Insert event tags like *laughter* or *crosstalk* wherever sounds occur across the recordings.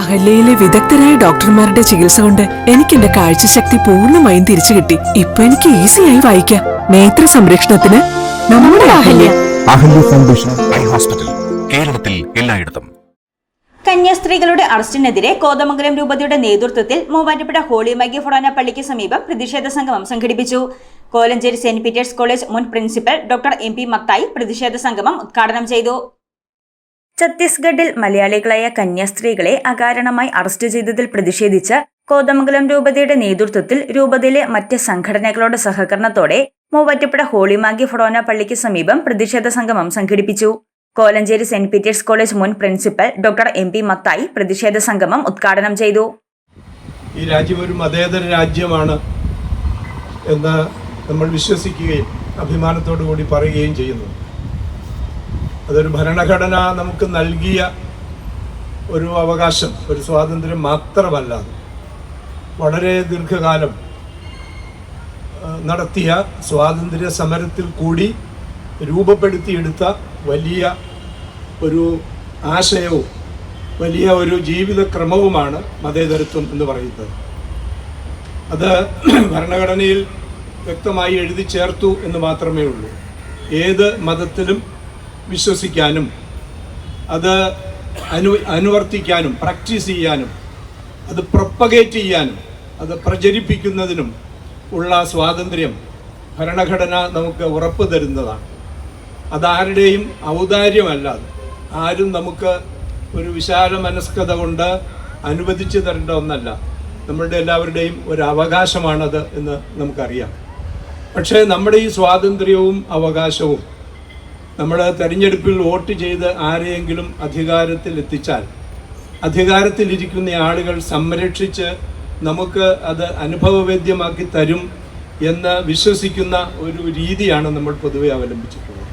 അഹല്യയിലെ വിദഗ്ധരായ ഡോക്ടർമാരുടെ ചികിത്സ കൊണ്ട് എനിക്ക് എന്റെ കാഴ്ചശക്തി പൂർണമായും തിരിച്ചു കിട്ടി. ഇപ്പൊ എനിക്ക് ഈസിയായി വായിക്കാം. നേത്ര സംരക്ഷണത്തിന് നമ്മുടെ Ahalya. Ahalya foundation eye hospital കേരളത്തിൽ എല്ലായിടത്തും. കന്യാസ്ത്രീകളുടെ അറസ്റ്റിനെതിരെ കോതമംഗലം രൂപതയുടെ നേതൃത്വത്തിൽ മൂവാറ്റുപുഴ ഹോളി മൈഗി ഫൊറാന പള്ളിക്ക് സമീപം പ്രതിഷേധ സംഗമം സംഘടിപ്പിച്ചു. കോലഞ്ചേരി സെന്റ് പീറ്റേഴ്സ് കോളേജ് മുൻ principal doctor M P Mathai പ്രതിഷേധ സംഗമം ഉദ്ഘാടനം ചെയ്തു. ഛത്തീസ്ഗഡിൽ മലയാളികളായ കന്യാസ്ത്രീകളെ അകാരണമായി അറസ്റ്റ് ചെയ്തതിൽ പ്രതിഷേധിച്ച് കോതമംഗലം രൂപതയുടെ നേതൃത്വത്തിൽ രൂപതയിലെ മറ്റ് സംഘടനകളുടെ സഹകരണത്തോടെ മൂവാറ്റുപുഴ ഹോളിമാഗി ഫൊറോന പള്ളിക്ക് സമീപം പ്രതിഷേധ സംഗമം സംഘടിപ്പിച്ചു. കോലഞ്ചേരി സെന്റ് പീറ്റേഴ്സ് കോളേജ് മുൻ principal doctor M P Mathai പ്രതിഷേധ സംഗമം ഉദ്ഘാടനം ചെയ്തു. ഈ രാജ്യം ഒരു മതേതര രാജ്യമാണ് എന്ന് നമ്മൾ വിശ്വസിക്കുകയും അഭിമാനത്തോടു കൂടി പറയുകയും ചെയ്യുന്നു. അതൊരു ഭരണഘടന നമുക്ക് നൽകിയ ഒരു അവകാശം ഒരു സ്വാതന്ത്ര്യം മാത്രമല്ല വളരെ ദീർഘകാലം നടത്തിയ സ്വാതന്ത്ര്യ സമരത്തിൽ കൂടി രൂപപ്പെടുത്തിയെടുത്ത വലിയ ഒരു ആശയവും വലിയ ഒരു ജീവിതക്രമവുമാണ് മതേതരത്വം എന്ന് പറയുന്നത്. അത് *clears throat* ഭരണഘടനയിൽ വ്യക്തമായി എഴുതി ചേർത്തു എന്ന് മാത്രമേ ഉള്ളൂ. ഏത് മതത്തിലും വിശ്വസിക്കാനും അത് അനു അനുവർത്തിക്കാനും പ്രാക്ടീസ് ചെയ്യാനും അത് പ്രൊപ്പഗേറ്റ് ചെയ്യാനും അത് പ്രചരിപ്പിക്കുന്നതിനും ഉള്ള സ്വാതന്ത്ര്യം ഭരണഘടന നമുക്ക് ഉറപ്പ് തരുന്നതാണ്. അതാരുടെയും ഔദാര്യമല്ല അത്. ആരും നമുക്ക് ഒരു വിശാല മനസ്കത കൊണ്ട് അനുവദിച്ചു തരേണ്ട ഒന്നല്ല. നമ്മളുടെ എല്ലാവരുടെയും ഒരു അവകാശമാണത് എന്ന് നമുക്കറിയാം. പക്ഷേ നമ്മുടെ ഈ സ്വാതന്ത്ര്യവും അവകാശവും നമ്മൾ തെരഞ്ഞെടുപ്പിൽ വോട്ട് ചെയ്ത് ആരെയെങ്കിലും അധികാരത്തിൽ എത്തിച്ചാൽ അധികാരത്തിലിരിക്കുന്ന ആളുകൾ സംരക്ഷിച്ച് നമുക്ക് അത് അനുഭവവേദ്യമാക്കി തരും എന്ന് വിശ്വസിക്കുന്ന ഒരു രീതിയാണ് നമ്മൾ പൊതുവെ അവലംബിച്ചിട്ടുള്ളത്.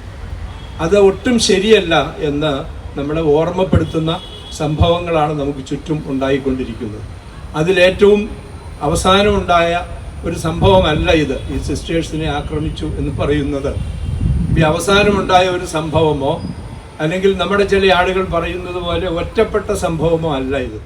അത് ഒട്ടും ശരിയല്ല എന്ന് നമ്മളെ ഓർമ്മപ്പെടുത്തുന്ന സംഭവങ്ങളാണ് നമുക്ക് ചുറ്റും ഉണ്ടായിക്കൊണ്ടിരിക്കുന്നത്. അതിലേറ്റവും അവസാനമുണ്ടായ ഒരു സംഭവമല്ല ഇത്. ഈ സിസ്റ്റേഴ്സിനെ ആക്രമിച്ചു എന്ന് പറയുന്നത്. അവസാനമുണ്ടായ ഒരു സംഭവമോ അല്ലെങ്കിൽ നമ്മുടെ ചില ആളുകൾ പറയുന്നത് പോലെ ഒറ്റപ്പെട്ട സംഭവമോ അല്ല ഇത്.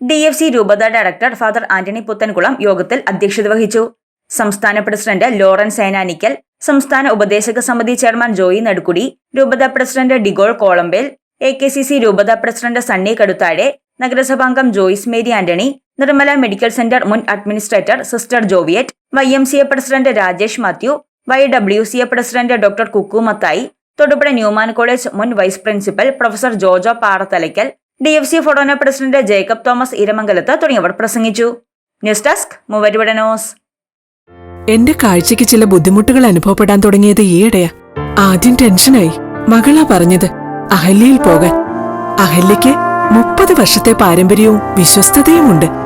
ഡി എഫ് സി രൂപത ഡയറക്ടർ ഫാദർ ആന്റണി പുത്തൻകുളം യോഗത്തിൽ അധ്യക്ഷത വഹിച്ചു. സംസ്ഥാന പ്രസിഡന്റ് ലോറൻസ് സേനാനിക്കൽ സംസ്ഥാന ഉപദേശക സമിതി ചെയർമാൻ ജോയി നടുക്കുടി രൂപത president Digol Kolambel A K C C രൂപത president Sunny Kaduthazhe നഗരസഭാംഗം Joyce Mary Antony Nirmala medical centre മുൻ administrator sister Joviet Y M C A president Rajesh Mathew Y W C A president doctor Kukkumathai Thodupuzha Newman college മുൻ vice principal professor Jojo Parathalakkal D F C ഫൊഡോന president Jacob Thomas Iramangalath തുടങ്ങിയവർ പ്രസംഗിച്ചു. News desk മൂവരുവിട എന്റെ കാഴ്ചയ്ക്ക് ചില ബുദ്ധിമുട്ടുകൾ അനുഭവപ്പെടാൻ തുടങ്ങിയത് ഈയിടെയാ. ആദ്യം ടെൻഷനായി. മകളാ പറഞ്ഞത് അഹല്യയിൽ പോകാൻ. അഹല്യയ്ക്ക് മുപ്പത് വർഷത്തെ പാരമ്പര്യവും വിശ്വസ്തതയുമുണ്ട്.